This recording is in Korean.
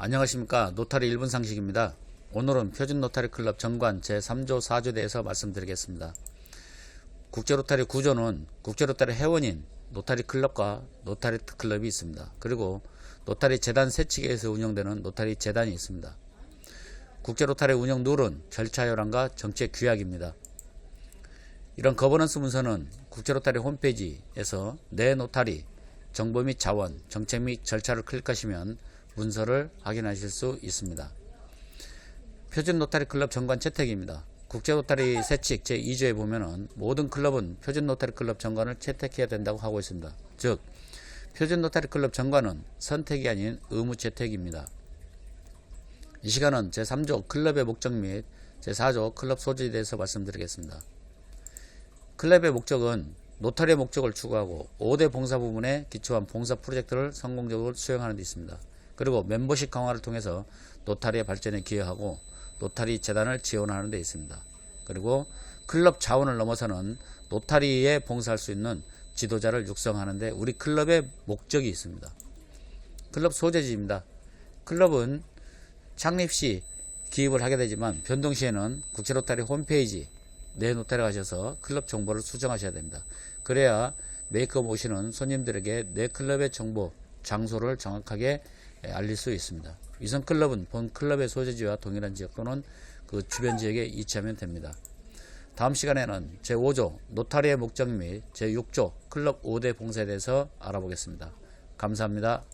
안녕하십니까 노타리 1분 상식입니다. 오늘은 표준 노타리 클럽 정관 제3조 4조에 대해서 말씀드리겠습니다. 국제 로타리 구조는 국제 로타리 회원인 노타리 클럽과 노타리 클럽이 있습니다. 그리고 노타리 재단 세칙에서 운영되는 노타리 재단이 있습니다. 국제 로타리 운영 룰은 절차 요람과 정책 규약입니다. 이런 거버넌스 문서는 국제 로타리 홈페이지에서 내 노타리 정보 및 자원, 정책 및 절차를 클릭하시면 문서를 확인하실 수 있습니다. 표준 노타리 클럽 정관 채택입니다. 국제 노타리 세칙 제2조에 보면은 모든 클럽은 표준 노타리 클럽 정관을 채택해야 된다고 하고 있습니다. 즉 표준 노타리 클럽 정관은 선택이 아닌 의무 채택입니다. 이 시간은 제3조 클럽의 목적 및 제4조 클럽 소지에 대해서 말씀드리겠습니다. 클럽의 목적은 노타리의 목적을 추구하고 5대 봉사 부분에 기초한 봉사 프로젝트를 성공적으로 수행하는 데 있습니다. 그리고 멤버십 강화를 통해서 노타리의 발전에 기여하고 노타리 재단을 지원하는 데 있습니다. 그리고 클럽 자원을 넘어서는 노타리에 봉사할 수 있는 지도자를 육성하는 데 우리 클럽의 목적이 있습니다. 클럽 소재지입니다. 클럽은 창립 시 기입을 하게 되지만 변동 시에는 국제로타리 홈페이지 내 노타리 가셔서 클럽 정보를 수정하셔야 됩니다. 그래야 메이크업 오시는 손님들에게 내 클럽의 정보, 장소를 정확하게 알릴 수 있습니다. 위성 클럽은 본 클럽의 소재지와 동일한 지역 또는 그 주변 지역에 이치하면 됩니다. 다음 시간에는 제5조 노타리의 목적 및 제6조 클럽 5대 봉사에 대해서 알아보겠습니다. 감사합니다.